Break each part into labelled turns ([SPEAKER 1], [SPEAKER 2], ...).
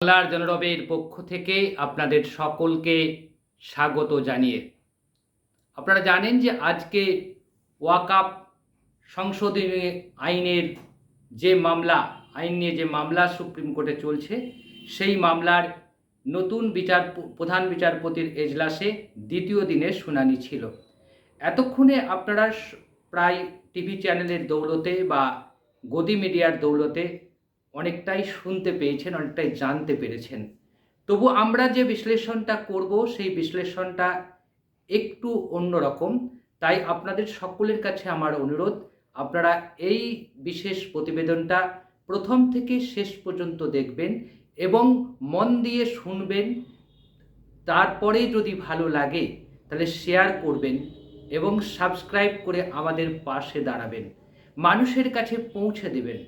[SPEAKER 1] বাংলার জনরবের পক্ষ থেকে আপনাদের সকলকে স্বাগত জানিয়ে। আপনারা জানেন যে আজকে ওয়াকাপ সংশোধনী আইনের যে মামলা, আইন নিয়ে যে মামলা সুপ্রিম কোর্টে চলছে, সেই মামলার নতুন বিচার, প্রধান বিচারপতির এজলাসে দ্বিতীয় দিনের শুনানি ছিল। এতক্ষণে আপনারা প্রায় টিভি চ্যানেলের দৌলতে বা গদি মিডিয়ার দৌলতে অনেকটাই শুনতে পেয়েছেন, অনেকটাই জানতে পেরেছেন। তবু আমরা যে বিশ্লেষণটা করব, সেই বিশ্লেষণটা একটু অন্যরকম। তাই আপনাদের সকলের কাছে আমার অনুরোধ, আপনারা এই বিশেষ প্রতিবেদনটা প্রথম থেকে শেষ পর্যন্ত দেখবেন এবং মন দিয়ে শুনবেন। তারপরে যদি ভালো লাগে, তাহলে শেয়ার করবেন এবং সাবস্ক্রাইব করে আমাদের পাশে দাঁড়াবেন। মানুষের কাছে পৌঁছে দেবেন।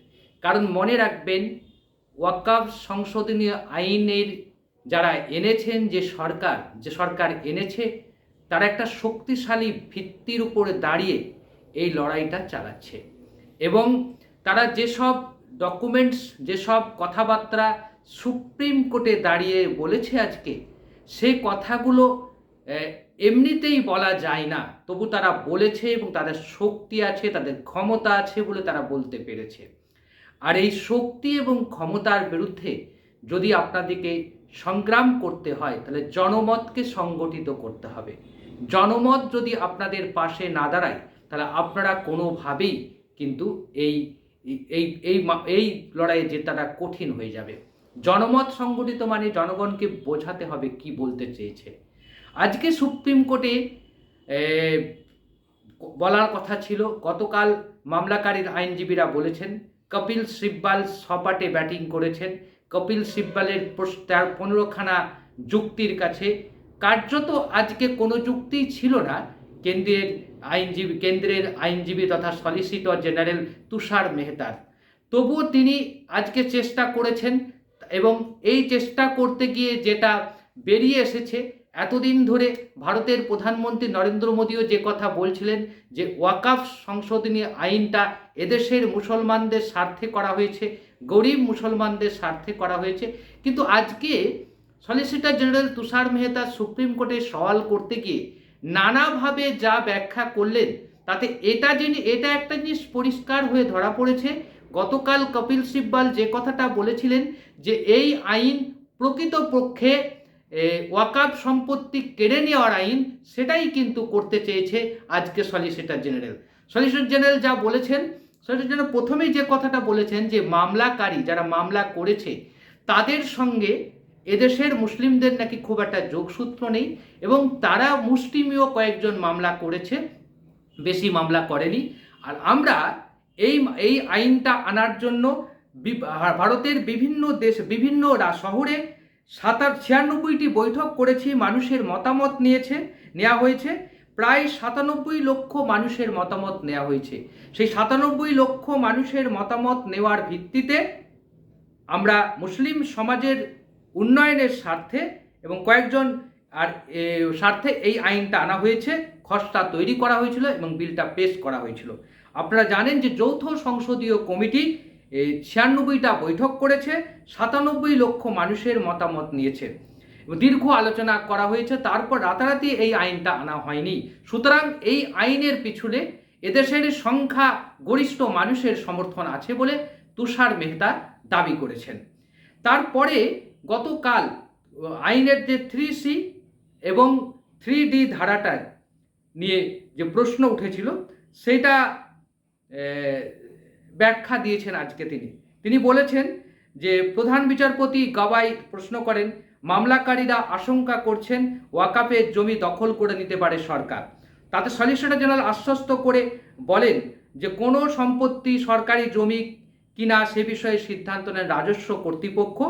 [SPEAKER 1] কারণ মনে রাখবেন ওয়াকাফ সংশোধনী আইনের যারা এনেছেন যে সরকার যে সরকার এনেছে, তারা একটা শক্তিশালী ভিত্তির উপরে দাঁড়িয়ে এই লড়াইটা চালাচ্ছে। এবং তারা যেসব ডকুমেন্টস, যেসব কথাবার্তা সুপ্রিম কোর্টে দাঁড়িয়ে বলেছে আজকে সেই কথাগুলো এমনিতেই বলা যায় না। তবু তারা বলেছে এবং তাদের শক্তি আছে, তাদের ক্ষমতা আছে বলে তারা বলতে পেরেছে। আর এই শক্তি এবং ক্ষমতার বিরুদ্ধে যদি আপনাদেরকে সংগ্রাম করতে হয়, তাহলে জনমতকে সংগঠিত করতে হবে। জনমত যদি আপনাদের পাশে না দাঁড়ায়, তাহলে আপনারা কোনোভাবেই কিন্তু এই এই এই এই লড়াইয়ে জেতাটা কঠিন হয়ে যাবে। জনমত সংগঠিত মানে জনগণকে বোঝাতে হবে কি বলতে চেয়েছে। আজকে সুপ্রিম কোর্টে বলার কথা ছিল, গতকাল মামলাকারীর আইনজীবীরা বলেছেন কপিল সিব্বাল সপাটে ব্যাটিং করেছেন। কপিল সিব্বালের তার পনেরোখানা যুক্তির কাছে। কার্যত আজকে কোনো যুক্তিই ছিল না। কেন্দ্রের আইনজীবী কেন্দ্রের আইনজীবী তথা সলিসিটর জেনারেল তুষার মেহতার। তবুও তিনি আজকে চেষ্টা করেছেন এবং এই চেষ্টা করতে গিয়ে যেটা বেরিয়ে এসেছে, এতদিন ধরে ভারতের প্রধানমন্ত্রী নরেন্দ্র মোদীও যে কথা বলছিলেন যে ওয়াকাফ সংশোধনী আইনটা এদেশের মুসলমানদের স্বার্থে করা হয়েছে, গরিব মুসলমানদের স্বার্থে করা হয়েছে। কিন্তু আজকে solicitor general Tushar Mehta supreme কোর্টে সওয়াল করতে গিয়ে নানাভাবে যা ব্যাখ্যা করলেন, তাতে এটা যিনি এটা একটা জিনিস পরিষ্কার হয়ে ধরা পড়েছে। গতকাল কপিল সিব্বাল যে কথাটা বলেছিলেন যে এই আইন প্রকৃতপক্ষে ওয়াকাব সম্পত্তি কেড়ে নেওয়ার আইন, সেটাই কিন্তু করতে চেয়েছে আজকে সলিসিটর জেনারেল সলিসিটর জেনারেল যা বলেছেন সলিসিটর জেনারেল প্রথমেই যে কথাটা বলেছেন যে মামলাকারী যারা মামলা করেছে, তাদের সঙ্গে এদেশের মুসলিমদের নাকি খুব একটা যোগসূত্র নেই এবং তারা মুসলিমীয় কয়েকজন মামলা করেছে, বেশি মামলা করেনি। আর আমরা এই এই আইনটা আনার জন্য ভারতের বিভিন্ন দেশ, বিভিন্ন শহরে সাতার, ছিয়ানব্বইটি বৈঠক করেছি, মানুষের মতামত নিয়েছে, নেওয়া হয়েছে। প্রায় সাতানব্বই লক্ষ মানুষের মতামত নেওয়া হয়েছে। সেই সাতানব্বই লক্ষ মানুষের মতামত নেওয়ার ভিত্তিতে আমরা মুসলিম সমাজের উন্নয়নের স্বার্থে এবং কয়েকজন আর স্বার্থে এই আইনটা আনা হয়েছে, খসড়া তৈরি করা হয়েছিল এবং বিলটা পেশ করা হয়েছিল। আপনারা জানেন যে যৌথ সংসদীয় কমিটি ছিয়ানব্বইটা বৈঠক করেছে, সাতানব্বই লক্ষ মানুষের মতামত নিয়েছে। দীর্ঘ আলোচনা করা হয়েছে, তারপর রাতারাতি এই আইনটা আনা হয়নি। সুতরাং এই আইনের পিছনে এদেশের সংখ্যা গরিষ্ঠ মানুষের সমর্থন আছে বলে তুষার মেহতা দাবি করেছেন। তারপরে গতকাল, আইনের যে থ্রি সি এবং থ্রি ডি ধারাটা নিয়ে যে প্রশ্ন উঠেছিল, সেটা ব্যাখ্যা দিয়েছেন আজকে তিনি। তিনি বলেছেন যে প্রধান বিচারপতি গাবাই প্রশ্ন করেন মামলাকারীরা আশঙ্কা করছেন ওয়াকাফের জমি দখল করে নিতে পারে সরকার। তাতে সলিসিটর জেনারেল আশ্বস্ত করে বলেন যে কোনো সম্পত্তি সরকারি জমি কিনা সে বিষয়ে সিদ্ধান্ত নেন রাজস্ব কর্তৃপক্ষ।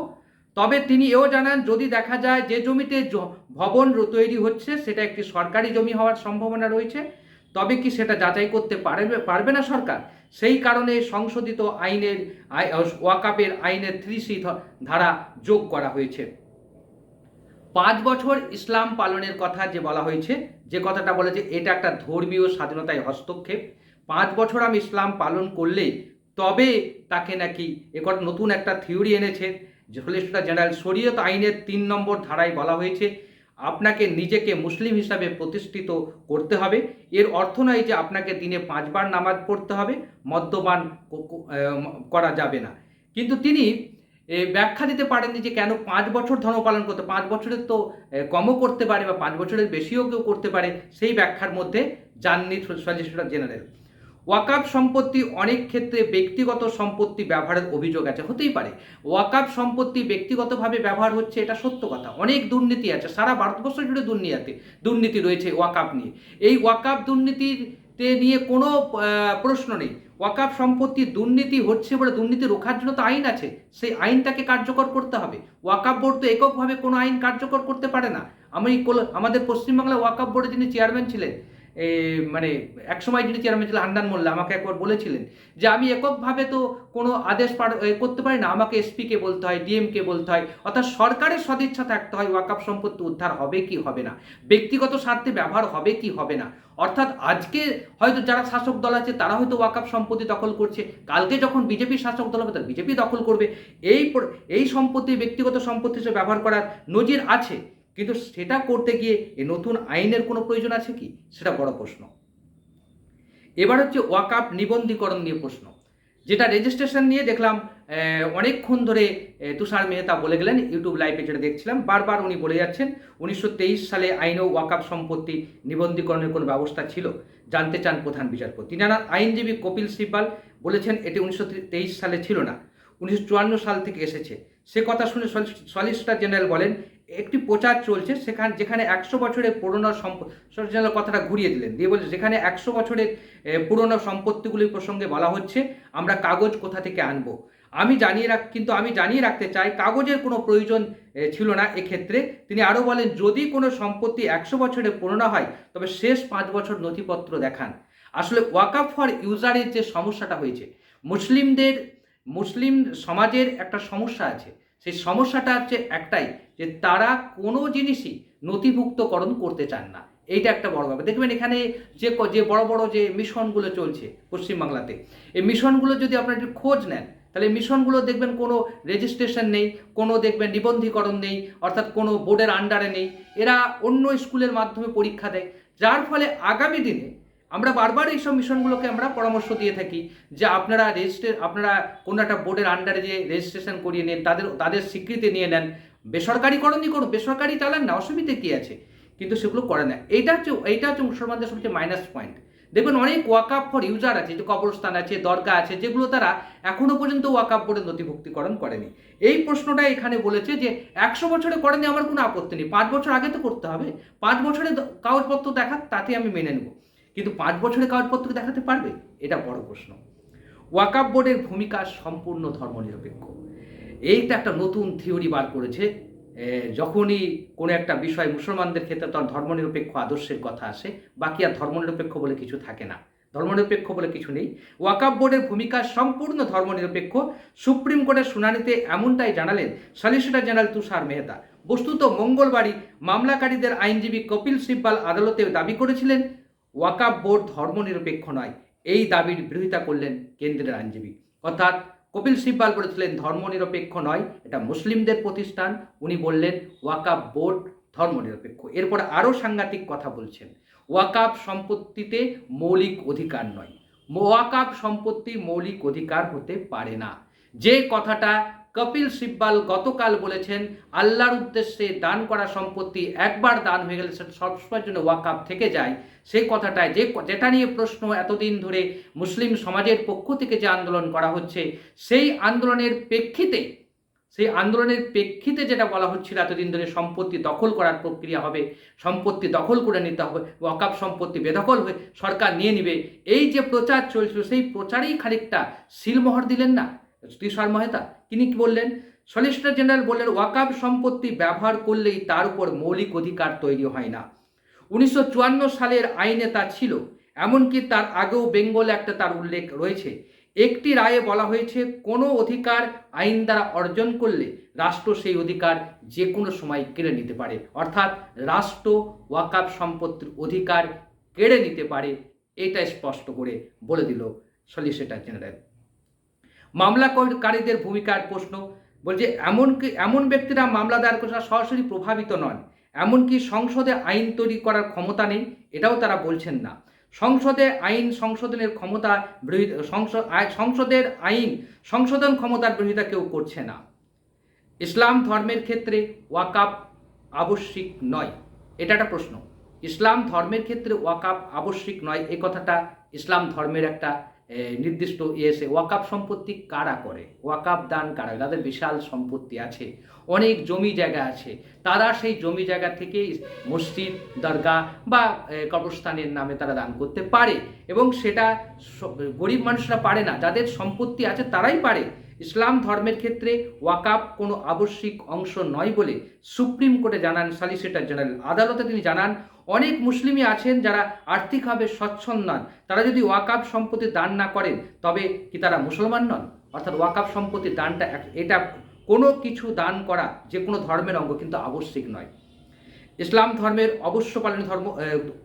[SPEAKER 1] তবে তিনি এও জানান, যদি দেখা যায় যে জমিতে ভবন তৈরি হচ্ছে, সেটা একটি সরকারি জমি হওয়ার সম্ভাবনা রয়েছে, তবে কি সেটা যাচাই করতে পারবে পারবে না সরকার? সেই কারণে সংশোধিত আইনের আই- ওয়াকাপের আইনের থ্রি সি ধারা যোগ করা হয়েছে। পাঁচ বছর ইসলাম পালনের কথা যে বলা হয়েছে, যে কথাটা বলেছে, এটা একটা ধর্মীয় স্বাধীনতায় হস্তক্ষেপ। পাঁচ বছর আমি ইসলাম পালন করলে তবে তাকে নাকি এ কথা নতুন একটা থিওরি এনেছে। সলিসিটর জেনারেল শরীয়ত আইনের তিন নম্বর ধারায় বলা হয়েছে, আপনাকে নিজেকে মুসলিম হিসাবে প্রতিষ্ঠিত করতে হবে। এর অর্থ নয় যে আপনাকে দিনে পাঁচবার নামাজ পড়তে হবে, মদ্যপান করা যাবে না। কিন্তু তিনি ব্যাখ্যা দিতে পারেননি যে কেন পাঁচ বছর ধর্ম পালন করতে, পাঁচ বছরের তো কমও করতে পারে বা পাঁচ বছরের বেশিও কেউ করতে পারে, সেই ব্যাখ্যার মধ্যে যাননি সলিসিটর জেনারেল। ওয়াকাব সম্পত্তি অনেক ক্ষেত্রে ব্যক্তিগত সম্পত্তি ব্যবহারের অভিযোগ আছে, হতেই পারে। ওয়াকাব সম্পত্তি ব্যক্তিগতভাবে ব্যবহার হচ্ছে, এটা সত্য কথা। অনেক দুর্নীতি আছে, সারা ভারতবর্ষ জুড়ে দুর্নীতি দুর্নীতি রয়েছে ওয়াকাব নিয়ে। এই ওয়াকাব দুর্নীতিতে নিয়ে কোনো প্রশ্ন নেই। ওয়াকাব সম্পত্তি দুর্নীতি হচ্ছে বলে দুর্নীতি রোখার জন্য তো আইন আছে। সেই আইনটাকে কার্যকর করতে হবে। ওয়াকাব বোর্ড তো এককভাবে কোনো আইন কার্যকর করতে পারে না। আমি আমাদের পশ্চিমবাংলা ওয়াকাব বোর্ডে যিনি চেয়ারম্যান ছিলেন মানে একসময় যিনি চেয়ারম্যান ছিলেন হান্নান মোল্লা, আমাকে একবার বলেছিলেন যে আমি এককভাবে তো কোনো আদেশ করতে পারি না। আমাকে এসপিকে বলতে হয়, ডিএমকে বলতে হয়, অর্থাৎ সরকারের সদিচ্ছা থাকতে হয় ওয়াকাব সম্পত্তি উদ্ধার হবে কি হবে না? ব্যক্তিগত স্বার্থে ব্যবহার হবে কি হবে না? অর্থাৎ আজকে হয়তো যারা শাসক দল আছে, তারা হয়তো ওয়াকাপ সম্পত্তি দখল করছে। কালকে যখন বিজেপি শাসক দল হবে তার বিজেপি দখল করবে। এই এই সম্পত্তি ব্যক্তিগত সম্পত্তি হিসেবে ব্যবহার করার নজির আছে। কিন্তু সেটা করতে গিয়ে এ নতুন আইনের কোনো প্রয়োজন আছে কি? সেটা বড় প্রশ্ন। এবার হচ্ছে ওয়াকাপ নিবন্ধীকরণ নিয়ে প্রশ্ন। যেটা রেজিস্ট্রেশন নিয়ে দেখলাম অনেকক্ষণ ধরে তুষার মেহতা বলে গেলেন ইউটিউব লাইভে যেটা দেখছিলাম, বারবার উনি বলে যাচ্ছেন, উনিশশো তেইশ সালে আইনেও ওয়াকাপ সম্পত্তি নিবন্ধীকরণের কোনো ব্যবস্থা ছিল? জানতে চান প্রধান বিচারপতি। তিনারা আইনজীবী কপিল সিব্বাল বলেছেন, এটি উনিশশো তেইশ সালে ছিল না, উনিশশো চুয়ান্ন সাল থেকে এসেছে। সে কথা শুনে সলিসিটর জেনারেল বলেন একটি প্রচার চলছে, সেখানে, যেখানে একশো বছরের পুরনো সম্প সলিসিটর কথাটা ঘুরিয়ে দিলেন। দিয়ে বলছে, যেখানে একশো বছরের পুরনো সম্পত্তিগুলির প্রসঙ্গে বলা হচ্ছে, আমরা কাগজ কোথা থেকে আনব? আমি জানিয়ে রাখ, কিন্তু আমি জানিয়ে রাখতে চাই, কাগজের কোনো প্রয়োজন ছিল না এক্ষেত্রে। তিনি আরও বলেন, যদি কোনো সম্পত্তি একশো বছরের পুরনো হয়, তবে শেষ পাঁচ বছর নথিপত্র দেখান। আসলে ওয়াকাফ ফর ইউজারের যে সমস্যাটা হয়েছে, মুসলিমদের, মুসলিম সমাজের একটা সমস্যা আছে। সেই সমস্যাটা হচ্ছে একটাই যে তারা কোনো জিনিসই নথিভুক্তকরণ করতে চান না। এইটা একটা বড় ব্যাপার। দেখবেন এখানে যে যে বড় বড় যে মিশনগুলো চলছে পশ্চিমবাংলাতে, এই মিশনগুলো যদি আপনারা একটু খোঁজ নেন, তাহলে মিশনগুলো দেখবেন কোনো রেজিস্ট্রেশন নেই, কোনো দেখবেন নিবন্ধীকরণ নেই, অর্থাৎ কোনো বোর্ডের আন্ডারে নেই। এরা অন্য স্কুলের মাধ্যমে পরীক্ষা দেয়। যার ফলে আগামী দিনে আমরা বারবার এইসব মিশনগুলোকে আমরা পরামর্শ দিয়ে থাকি যে আপনারা রেজিস্ট্রে, আপনারা কোনো একটা বোর্ডের আন্ডারে যে রেজিস্ট্রেশন করিয়ে নেন, তাদের তাদের স্বীকৃতি নিয়ে নেন। বেসরকারিকরণই করুন, বেসরকারি চালান না, অসুবিধে কী আছে? কিন্তু সেগুলো করে না। এইটা হচ্ছে এইটা হচ্ছে মুসলমানদের সবচেয়ে মাইনাস পয়েন্ট দেখবেন অনেক ওয়াকাপ ফর ইউজার আছে, যে কবরস্থান আছে, দরগা আছে, যেগুলো তারা এখনও পর্যন্ত ওয়াকাপ বোর্ডে নথিভুক্তিকরণ করেনি। এই প্রশ্নটা এখানে বলেছে যে একশো বছরে করেনি আমার কোনো আপত্তি নেই। পাঁচ বছর আগে তো করতে হবে। পাঁচ বছরে কাগজপত্র দেখা তাতে আমি মেনে নেব। কিন্তু পাঁচ বছরে কাগজপত্র দেখাতে পারবে? এটা বড় প্রশ্ন। ওয়াকাপ বোর্ডের ভূমিকা সম্পূর্ণ ধর্মনিরপেক্ষ। এইটা একটা নতুন থিওরি বার করেছে যখনই কোনো একটা বিষয় মুসলমানদের ক্ষেত্রে তার ধর্মনিরপেক্ষ আদর্শের কথা আসে, বাকি আর ধর্মনিরপেক্ষ বলে কিছু থাকে না। ধর্মনিরপেক্ষ বলে কিছু নেই। ওয়াকাব বোর্ডের ভূমিকা সম্পূর্ণ ধর্মনিরপেক্ষ, সুপ্রিম কোর্টের শুনানিতে এমনটাই জানালেন সলিসিটর জেনারেল তুষার মেহতা। বস্তুত মঙ্গলবারই মামলাকারীদের আইনজীবী কপিল সিব্বাল আদালতে দাবি করেছিলেন ওয়াকাব বোর্ড ধর্মনিরপেক্ষ নয়, এই দাবির বিরোধিতা করলেন কেন্দ্রের আইনজীবী। অর্থাৎ কপিল সিব্বাল বলেছিলেন, ধর্মনিরপেক্ষ নয়, এটা মুসলিমদের প্রতিষ্ঠান। উনি বললেন, ওয়াকাব বোর্ড ধর্মনিরপেক্ষ। এরপর আরও সাংঘাতিক কথা বলছেন, ওয়াকাব সম্পত্তিতে মৌলিক অধিকার নয়। ওয়াকাব সম্পত্তি মৌলিক অধিকার হতে পারে না। যে কথাটা কপিল সিব্বাল গতকাল বলেছেন, আল্লাহর উদ্দেশ্যে দান করা সম্পত্তি একবার দান হয়ে গেলে সেটা সবসময়ের জন্য ওয়াকাব থেকে যায়। সেই কথাটায় যে যেটা নিয়ে প্রশ্ন এতদিন ধরে মুসলিম সমাজের পক্ষ থেকে যে আন্দোলন করা হচ্ছে, সেই আন্দোলনের প্রেক্ষিতে, সেই আন্দোলনের প্রেক্ষিতে যেটা বলা হচ্ছিল এতদিন ধরে সম্পত্তি দখল করার প্রক্রিয়া হবে, সম্পত্তি দখল করে নিতে হবে, ওয়াকাব সম্পত্তি বেদখল হয়ে সরকার নিয়ে নিবে। এই যে প্রচার চলছিল, সেই প্রচারেই খানিকটা সিলমোহর দিলেন না? তুষার মহেতা, তিনি কি বললেন? সলিসিটর জেনারেল বললেন, ওয়াকাব সম্পত্তি ব্যবহার করলেই তার উপর মৌলিক অধিকার তৈরি হয় না। উনিশশো চুয়ান্ন সালের আইনে তা ছিল, এমনকি তার আগেও বেঙ্গল একটা তার উল্লেখ রয়েছে। একটি রায়ে বলা হয়েছে, কোনো অধিকার আইন দ্বারা অর্জন করলে রাষ্ট্র সেই অধিকার যে কোনো সময় কেড়ে নিতে পারে। অর্থাৎ রাষ্ট্র ওয়াকাব সম্পত্তির অধিকার কেড়ে নিতে পারে, এটা স্পষ্ট করে বলে দিল সলিসিটর জেনারেল মামলাকারীদের ভূমিকার প্রশ্ন। বলছে, এমন কি, এমন ব্যক্তিরা মামলা দায়ের করে সরাসরি প্রভাবিত নন। এমনকি সংসদে আইন তৈরি করার ক্ষমতা নেই, এটাও তারা বলছেন না। সংসদে আইন সংশোধনের ক্ষমতা সংসদের আইন সংশোধন ক্ষমতার বিরোধিতা কেউ করছে না। ইসলাম ধর্মের ক্ষেত্রে ওয়াকাপ আবশ্যিক নয়। এটা একটা প্রশ্ন। ইসলাম ধর্মের ক্ষেত্রে ওয়াকাপ আবশ্যিক নয়? এই কথাটা ইসলাম ধর্মের একটা নির্দিষ্ট ইয়েসে ওয়াকাপ সম্পত্তি কারা করে? ওয়াকাপ দান কারা যাদের বিশাল সম্পত্তি আছে, অনেক জমি জায়গা আছে। তারা সেই জমি জায়গা থেকে মসজিদ দরগা বা কবরস্থানের নামে তারা দান করতে পারে এবং সেটা গরিব মানুষরা পারে না। যাদের সম্পত্তি আছে তারাই পারে। ইসলাম ধর্মের ক্ষেত্রে ওয়াকাপ কোনো আবশ্যিক অংশ নয় বলে সুপ্রিম কোর্টে জানান, সলিসিটর জেনারেল আদালতে তিনি জানান অনেক মুসলিমই আছেন যারা আর্থিকভাবে সচ্ছল নন। তারা যদি ওয়াকাপ সম্পত্তি দান না করেন, তবে কি তারা মুসলমান নন? অর্থাৎ ওয়াকাপ সম্পত্তি দানটা এটা কোনো কিছু দান করা যে কোনো ধর্মের অঙ্গ কিন্তু আবশ্যিক নয়। ইসলাম ধর্মের অবশ্য পালন ধর্ম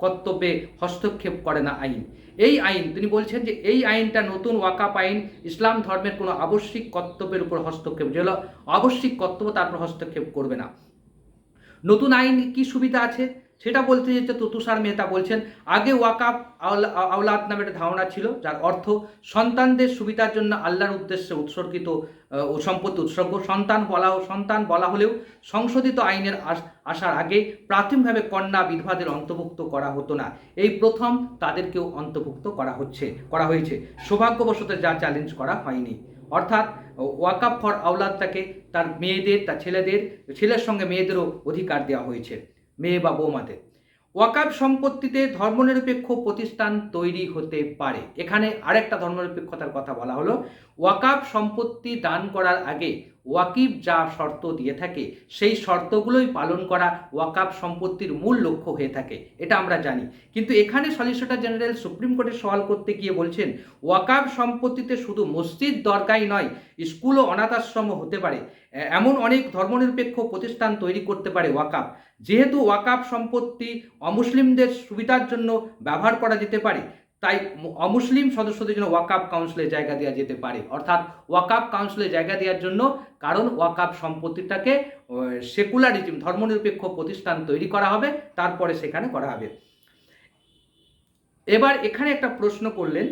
[SPEAKER 1] কর্তব্যে হস্তক্ষেপ করে না আইন। এই আইন, তিনি বলছেন যে এই আইনটা নতুন ওয়াকাপ আইন ইসলাম ধর্মের কোনো আবশ্যিক কর্তব্যের উপর হস্তক্ষেপ, যেগুলো আবশ্যিক কর্তব্য তার উপর হস্তক্ষেপ করবে না। নতুন আইন কি সুবিধা আছে? সেটা বলতে যেতে তো তুষার মেহতা বলছেন, আগে আওলা- আওলাদ নামে একটা ধারণা ছিল, যার অর্থ সন্তানদের সুবিধার জন্য আল্লাহর উদ্দেশ্যে উৎসর্গিত ও সম্পত্তি উৎসর্গ। সন্তান বলা সন্তান বলা হলেও সংশোধিত আইনের আসার আগে প্রাথমিকভাবে কন্যা বিধবাদের অন্তর্ভুক্ত করা হতো না। এই প্রথম তাদেরকেও অন্তর্ভুক্ত করা হচ্ছে, করা হয়েছে। সৌভাগ্যবশত যা চ্যালেঞ্জ করা হয়নি। অর্থাৎ ওয়াকাপ ফর আওলাদটাকে তার মেয়েদের, তার ছেলেদের, ছেলের সঙ্গে মেয়েদেরও অধিকার দেওয়া হয়েছে। মেয়ে বা বৌমাদের। ওয়াকাব সম্পত্তিতে ধর্মনিরপেক্ষ প্রতিষ্ঠান তৈরি হতে পারে। এখানে আরেকটা ধর্মনিরপেক্ষতার কথা বলা হলো। ওয়াকাব সম্পত্তি দান করার আগে ওয়াকিব যা শর্ত দিয়ে থাকে, সেই শর্তগুলোই পালন করা ওয়াকাব সম্পত্তির মূল লক্ষ্য হয়ে থাকে, এটা আমরা জানি। কিন্তু এখানে সলিসিটর জেনারেল সুপ্রিম কোর্টে সওয়াল করতে গিয়ে বলছেন, ওয়াকাব সম্পত্তিতে শুধু মসজিদ দরকারই নয়, স্কুল ও অনাথাশ্রমও হতে পারে। এমন অনেক ধর্মনিরপেক্ষ প্রতিষ্ঠান তৈরি করতে পারে ওয়াকাব। যেহেতু ওয়াকাব সম্পত্তি অমুসলিমদের সুবিধার জন্য ব্যবহার করা যেতে পারে তাই অমুসলিম সদস্যদের জন্য ওয়াকাব কাউন্সিলে জায়গা দেওয়া যেতে পারে। অর্থাৎ ওয়াকাব কাউন্সিলে জায়গা দেওয়ার জন্য কারণ ওয়াকাব সম্পত্তিটাকে সেকুলারিজম, ধর্মনিরপেক্ষ প্রতিষ্ঠান তৈরি করা হবে, তারপরে সেখানে করা হবে। এবার এখানে একটা প্রশ্ন করলেন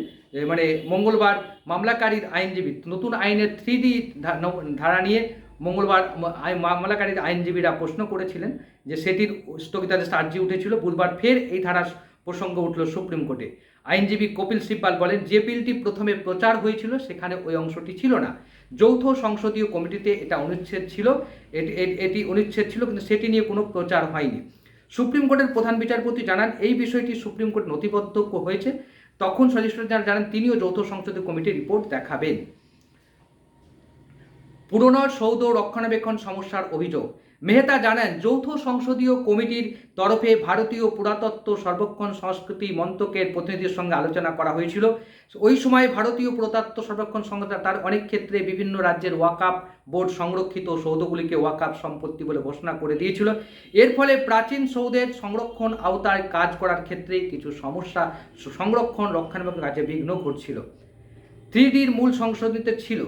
[SPEAKER 1] মানে মঙ্গলবার মামলাকারীর আইনজীবী, নতুন আইনের থ্রি ডি ধারা নিয়ে মঙ্গলবার মামলাকারীর আইনজীবীরা প্রশ্ন করেছিলেন যে সেটির স্থগিতাদেশ আর্জি উঠেছিল, বুধবার ফের এই ধারার প্রসঙ্গ উঠল সুপ্রিম কোর্টে। আইনজীবী কপিল সিব্বাল বলেন, যে বিলটি প্রথমে প্রচার হয়েছিল, সেখানে ওই অংশটি ছিল না। যৌথ সংসদীয় কমিটিতে এটা অনুচ্ছেদ ছিল, এটি- অনুচ্ছেদ ছিল, কিন্তু সেটি নিয়ে কোনো প্রচার হয়নি। সুপ্রিম কোর্টের প্রধান বিচারপতি জানান, এই বিষয়টি সুপ্রিম কোর্ট নথিবদ্ধ হয়েছে। তখন সলিসিটর জেনারেল জানান, তিনিও যৌথ সংসদীয় কমিটির রিপোর্ট দেখাবেন। পুরনো সৌধ রক্ষণাবেক্ষণ সমস্যার অভিযোগ। মেহতা জানান, যৌথ সংসদীয় কমিটির তরফে ভারতীয় পুরাতত্ত্ব সর্বক্ষণ সংস্কৃতি মন্ত্রকের প্রতিনিধির সঙ্গে আলোচনা করা হয়েছিল। ওই সময় ভারতীয় পুরাতত্ত্ব সর্বক্ষণ সংস্থা তার অনেক ক্ষেত্রে বিভিন্ন রাজ্যের ওয়াকাপ বোর্ড সংরক্ষিত সৌধগুলিকে ওয়াকাপ সম্পত্তি বলে ঘোষণা করে দিয়েছিল। এর ফলে প্রাচীন সৌধের সংরক্ষণ আওতায় কাজ করার ক্ষেত্রে কিছু সমস্যা সংরক্ষণ, রক্ষণাবেক্ষণ কাজে বিঘ্ন ঘটছিল। থ্রি ডির মূল সংশোধনীতে ছিল।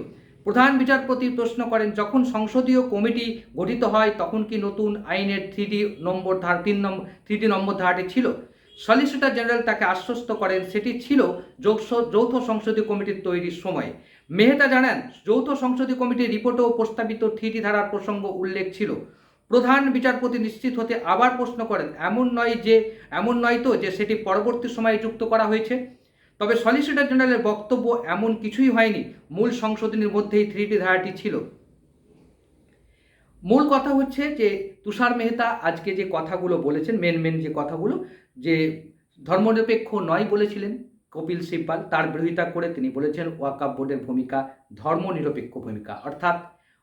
[SPEAKER 1] প্রধান বিচারপতি প্রশ্ন করেন, যখন সংসদীয় কমিটি গঠিত হয়, তখন কি নতুন আইনের থ্রি ডি নম্বর ধার, তিন নম্বর থ্রি ডি নম্বর ধারাটি ছিল? সলিসিটর জেনারেল তাকে আশ্বস্ত করেন, সেটি ছিল যৌথ সংসদীয় কমিটির তৈরির সময়। মেহতা জানান, যৌথ সংসদীয় কমিটির রিপোর্টেও প্রস্তাবিত থ্রিটি ধারার প্রসঙ্গ উল্লেখ ছিল। প্রধান বিচারপতি নিশ্চিত হতে আবার প্রশ্ন করেন, এমন নয় যে, এমন নয় তো যে সেটি পরবর্তী সময়ে যুক্ত করা হয়েছে? তবে সলিসিটর জেনারেলের বক্তব্য এমন কিছুই হয়নি, মূল সংশোধনীর মধ্যেই থ্রিটি ধারাটি ছিল। মূল কথা হচ্ছে যে, তুষার মেহতা আজকে যে কথাগুলো বলেছেন মেন মেন যে কথাগুলো, যে ধর্মনিরপেক্ষ নয় বলেছিলেন কপিল সিব্বাল, তার বিরোধিতা করে তিনি বলেছেন ওয়াকাব বোর্ডের ভূমিকা, ধর্মনিরপেক্ষ ভূমিকা। অর্থাৎ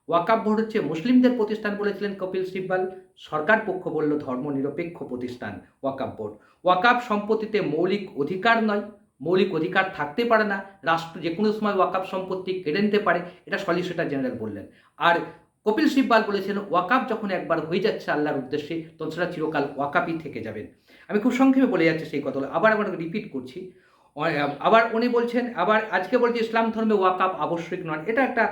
[SPEAKER 1] ওয়াকাব বোর্ড হচ্ছে মুসলিমদের প্রতিষ্ঠান বলেছিলেন কপিল সিব্বাল, সরকার পক্ষ বলল ধর্মনিরপেক্ষ প্রতিষ্ঠান ওয়াকাব বোর্ড। ওয়াকাব সম্পত্তিতে মৌলিক অধিকার নয় মৌলিক অধিকার থাকতে পারে না, রাষ্ট্র যে কোনো সময় ওয়াকাব সম্পত্তি কেড়ে নিতে পারে, এটা সলিসিটর জেনারেল বললেন। আর কপিল সিব্বাল বলেছেন ওয়াকাব যখন একবার হয়ে যাচ্ছে আল্লাহর উদ্দেশ্যে, তখন সেটা চিরকাল ওয়াকাপই থেকে যাবেন আমি খুব সংক্ষেপে বলে যাচ্ছি সেই কথাগুলো। আবার আবার রিপিট করছি। আবার উনি বলছেন, আবার আজকে বলছে ইসলাম ধর্মে ওয়াকাপ আবশ্যিক নয়। এটা একটা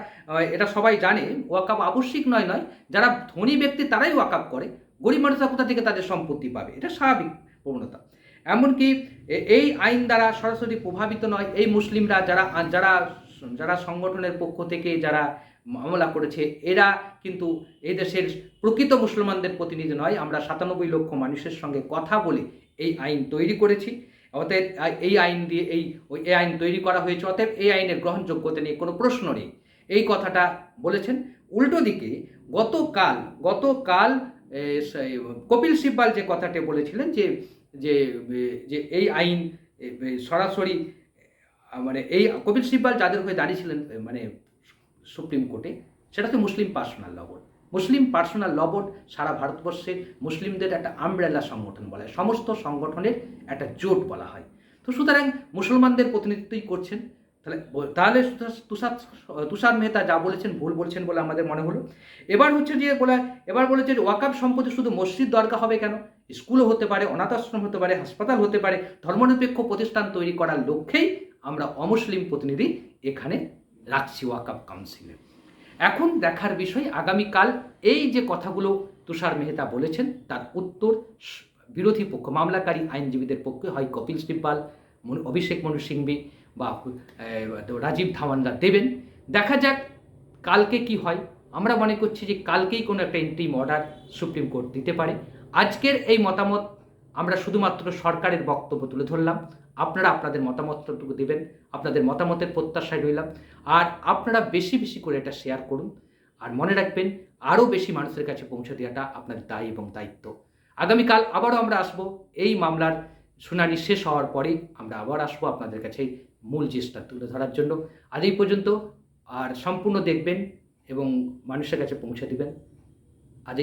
[SPEAKER 1] এটা সবাই জানে ওয়াকাপ আবশ্যিক নয় নয়, যারা ধনী ব্যক্তি তারাই ওয়াকাপ করে, গরিব মানুষরা কোথা থেকে তাদের সম্পত্তি পাবে? এটা স্বাভাবিক প্রবণতা। এমনকি এই আইন দ্বারা সরাসরি প্রভাবিত নয়, এই মুসলিমরা যারা যারা যারা সংগঠনের পক্ষ থেকে যারা মামলা করেছে, এরা কিন্তু এই দেশের প্রকৃত মুসলমানদের প্রতিনিধি নয়, আমরা সাতানব্বই লক্ষ মানুষের সঙ্গে কথা বলে এই আইন তৈরি করেছি। অতএব এই আইন দিয়ে, এই এই আইন তৈরি করা হয়েছে, অতএব এই আইনের গ্রহণযোগ্যতা নিয়ে কোনো প্রশ্ন নেই। এই কথাটা বলেছেন। উল্টো দিকে গতকাল গতকাল কপিল সিব্বাল যে কথাটি বলেছিলেন যে যে যে এই আইন সরাসরি মানে এই কপিল সিব্বাল যাদের হয়ে দাঁড়িয়েছিলেন মানে সুপ্রিম কোর্টে, সেটা তো Muslim personal law board. Muslim personal law board সারা ভারতবর্ষে মুসলিমদের একটা আমব্রেলা সংগঠন বলা হয়। সমস্ত সংগঠনের একটা জোট বলা হয়। তো সুতরাং মুসলমানদের প্রতিনিধিত্বই করছেন। তাহলে তাহলে তুষার তুষার মেহতা যা বলেছেন, ভুল বলছেন বলে আমাদের মনে হলো। এবার হচ্ছে যে বলে, এবার বলেছে যে ওয়াকাব সম্পত্তি শুধু মসজিদ দরকার হবে কেন? স্কুলও হতে পারে অনাথ আশ্রম হতে পারে, হাসপাতাল হতে পারে, ধর্মনিরপেক্ষ প্রতিষ্ঠান তৈরি করার লক্ষ্যেই আমরা অমুসলিম প্রতিনিধি এখানে রাখছি ওয়াকাব কাউন্সিলে। এখন দেখার বিষয়, আগামীকাল এই যে কথাগুলো তুষার মেহতা বলেছেন, তার উত্তর বিরোধী পক্ষ, মামলাকারী আইনজীবীদের পক্ষে হয় কপিল সিব্বাল অভিষেক মনু সিংভি বা রাজীব ধাওয়ানরা দেবেন। দেখা যাক কালকে কি হয়। আমরা মনে করছি যে কালকেই কোনো একটা ইন্টিম অর্ডার সুপ্রিম কোর্ট দিতে পারে। আজকের এই মতামত আমরা শুধুমাত্র সরকারের বক্তব্য তুলে ধরলাম। আপনারা আপনাদের মতামতটুকু দেবেন, আপনাদের মতামতের প্রত্যাশায় রইলাম। আর আপনারা বেশি বেশি করে এটা শেয়ার করুন। আর মনে রাখবেন, আরও বেশি মানুষের কাছে পৌঁছে দেওয়াটা আপনার দায় এবং দায়িত্ব। আগামীকাল আবারও আমরা আসব। এই মামলার শুনানি শেষ হওয়ার পরেই আমরা আবার আসব আপনাদের কাছে মূল জিনিসটা তুলে ধরার জন্য। আজ এই পর্যন্ত, আর সম্পূর্ণ দেখবেন এবং মানুষের কাছে পৌঁছে দিবেন।